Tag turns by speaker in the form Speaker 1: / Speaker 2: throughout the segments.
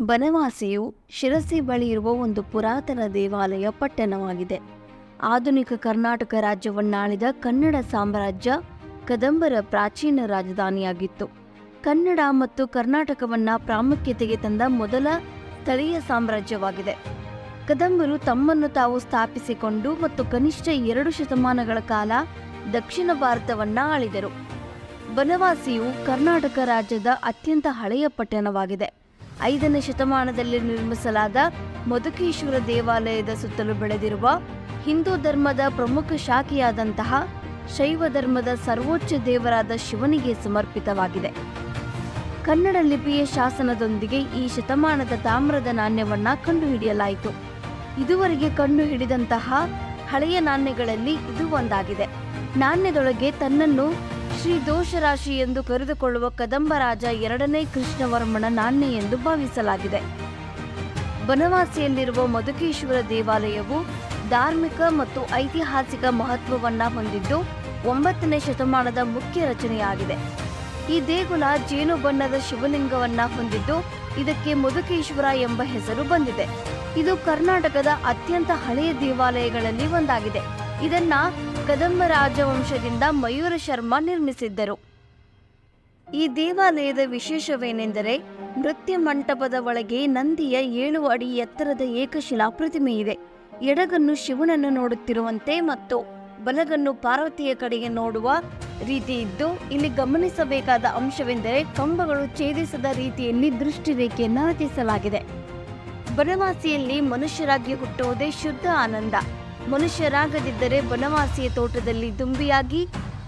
Speaker 1: ಬನವಾಸಿಯು ಶಿರಸಿ ಬಳಿ ಇರುವ ಒಂದು ಪುರಾತನ ದೇವಾಲಯ ಪಟ್ಟಣವಾಗಿದೆ. ಆಧುನಿಕ ಕರ್ನಾಟಕ ರಾಜ್ಯವನ್ನಾಳಿದ ಕನ್ನಡ ಸಾಮ್ರಾಜ್ಯ ಕದಂಬರ ಪ್ರಾಚೀನ ರಾಜಧಾನಿಯಾಗಿತ್ತು. ಕನ್ನಡ ಮತ್ತು ಕರ್ನಾಟಕವನ್ನ ಪ್ರಾಮುಖ್ಯತೆಗೆ ತಂದ ಮೊದಲ ಸ್ಥಳೀಯ ಸಾಮ್ರಾಜ್ಯವಾಗಿದೆ. ಕದಂಬರು ತಮ್ಮನ್ನು ತಾವು ಸ್ಥಾಪಿಸಿಕೊಂಡು ಮತ್ತು ಕನಿಷ್ಠ ಎರಡು ಶತಮಾನಗಳ ಕಾಲ ದಕ್ಷಿಣ ಭಾರತವನ್ನ ಆಳಿದರು. ಬನವಾಸಿಯು ಕರ್ನಾಟಕ ರಾಜ್ಯದ ಅತ್ಯಂತ ಹಳೆಯ ಪಟ್ಟಣವಾಗಿದೆ. ಐದನೇ ಶತಮಾನದಲ್ಲಿ ನಿರ್ಮಿಸಲಾದ ಮಧುಕೇಶ್ವರ ದೇವಾಲಯದ ಸುತ್ತಲೂ ಬೆಳೆದಿರುವ ಹಿಂದೂ ಧರ್ಮದ ಪ್ರಮುಖ ಶಾಖೆಯಾದಂತಹ ಶೈವ ಧರ್ಮದ ಸರ್ವೋಚ್ಚ ದೇವರಾದ ಶಿವನಿಗೆ ಸಮರ್ಪಿತವಾಗಿದೆ. ಕನ್ನಡ ಲಿಪಿಯ ಶಾಸನದೊಂದಿಗೆ ಈ ಶತಮಾನದ ತಾಮ್ರದ ನಾಣ್ಯವನ್ನು ಕಂಡುಹಿಡಿಯಲಾಯಿತು. ಇದುವರೆಗೆ ಕಂಡುಹಿಡಿದಂತಹ ಹಳೆಯ ನಾಣ್ಯಗಳಲ್ಲಿ ಇದು ಒಂದಾಗಿದೆ. ನಾಣ್ಯದೊಳಗೆ ತನ್ನನ್ನು ಶ್ರೀ ದೋಷರಾಶಿ ಎಂದು ಕರೆದುಕೊಳ್ಳುವ ಕದಂಬರಾಜ ಎರಡನೇ ಕೃಷ್ಣವರ್ಮನ ನಾಣ್ಯ ಎಂದು ಭಾವಿಸಲಾಗಿದೆ. ಬನವಾಸಿಯಲ್ಲಿರುವ ಮಧುಕೇಶ್ವರ ದೇವಾಲಯವು ಧಾರ್ಮಿಕ ಮತ್ತು ಐತಿಹಾಸಿಕ ಮಹತ್ವವನ್ನ ಹೊಂದಿದ್ದು ಒಂಬತ್ತನೇ ಶತಮಾನದ ಮುಖ್ಯ ರಚನೆಯಾಗಿದೆ. ಈ ದೇಗುಲ ಜೇನು ಬಣ್ಣದ ಶಿವಲಿಂಗವನ್ನ ಹೊಂದಿದ್ದು ಇದಕ್ಕೆ ಮಧುಕೇಶ್ವರ ಎಂಬ ಹೆಸರು ಬಂದಿದೆ. ಇದು ಕರ್ನಾಟಕದ ಅತ್ಯಂತ ಹಳೆಯ ದೇವಾಲಯಗಳಲ್ಲಿ ಒಂದಾಗಿದೆ. ಇದನ್ನ ಕದಂಬ ರಾಜವಂಶದಿಂದ ಮಯೂರ ಶರ್ಮಾ ನಿರ್ಮಿಸಿದ್ದರು. ಈ ದೇವಾಲಯದ ವಿಶೇಷವೇನೆಂದರೆ ನೃತ್ಯ ಮಂಟಪದ ಒಳಗೆ ನಂದಿಯ ಏಳು ಅಡಿ ಎತ್ತರದ ಏಕಶಿಲಾ ಪ್ರತಿಮೆ ಇದೆ ಎಡಗನ್ನು ಶಿವನನ್ನು ನೋಡುತ್ತಿರುವಂತೆ ಮತ್ತು ಬಲಗನ್ನು ಪಾರ್ವತಿಯ ಕಡೆಗೆ ನೋಡುವ ರೀತಿ ಇದ್ದು, ಇಲ್ಲಿ ಗಮನಿಸಬೇಕಾದ ಅಂಶವೆಂದರೆ ಕಂಬಗಳು ಛೇದಿಸದ ರೀತಿಯಲ್ಲಿ ದೃಷ್ಟಿ ರೇಖೆಯನ್ನು ರಚಿಸಲಾಗಿದೆ ಬನವಾಸಿಯಲ್ಲಿ ಮನುಷ್ಯರಾಗಿ ಹುಟ್ಟುವುದೇ ಶುದ್ಧ ಆನಂದ. ಮನುಷ್ಯರಾಗದಿದ್ದರೆ ಬನವಾಸಿಯ ತೋಟದಲ್ಲಿ ದುಂಬಿಯಾಗಿ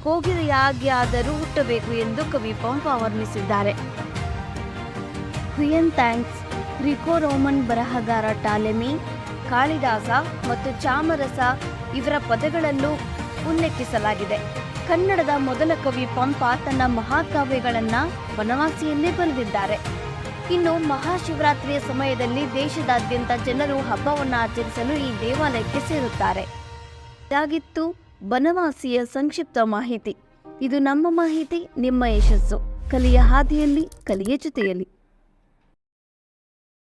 Speaker 1: ಕೋಗಿಲೆಯಾಗಿ ಆದರೂ ಹುಟ್ಟಬೇಕು ಎಂದು ಕವಿ ಪಂಪ ವರ್ಣಿಸಿದ್ದಾರೆ. ಕ್ವಿಯನ್ ಥ್ಯಾಂಕ್ಸ್ ರಿಕೋ ರೋಮನ್ ಬರಹಗಾರ ಟಾಲೆಮಿ, ಕಾಳಿದಾಸ ಮತ್ತು ಚಾಮರಸ ಇವರ ಪದಗಳಲ್ಲೂ ಉಲ್ಲೇಖಿಸಲಾಗಿದೆ. ಕನ್ನಡದ ಮೊದಲ ಕವಿ ಪಂಪ ತನ್ನ ಮಹಾಕಾವ್ಯಗಳನ್ನು ಬನವಾಸಿಯಲ್ಲೇ ಬರೆದಿದ್ದಾರೆ. ಇನ್ನು ಮಹಾಶಿವರಾತ್ರಿಯ ಸಮಯದಲ್ಲಿ ದೇಶದಾದ್ಯಂತ ಜನರು ಹಬ್ಬವನ್ನು ಆಚರಿಸಲು ಈ ದೇವಾಲಯಕ್ಕೆ ಸೇರುತ್ತಾರೆ. ಇದಾಗಿತ್ತು ಬನವಾಸಿಯ ಸಂಕ್ಷಿಪ್ತ ಮಾಹಿತಿ. ಇದು ನಮ್ಮ ಮಾಹಿತಿ, ನಿಮ್ಮ ಯಶಸ್ಸು. ಕಲಿಯ ಹಾದಿಯಲ್ಲಿ, ಕಲಿಯ ಜೊತೆಯಲ್ಲಿ.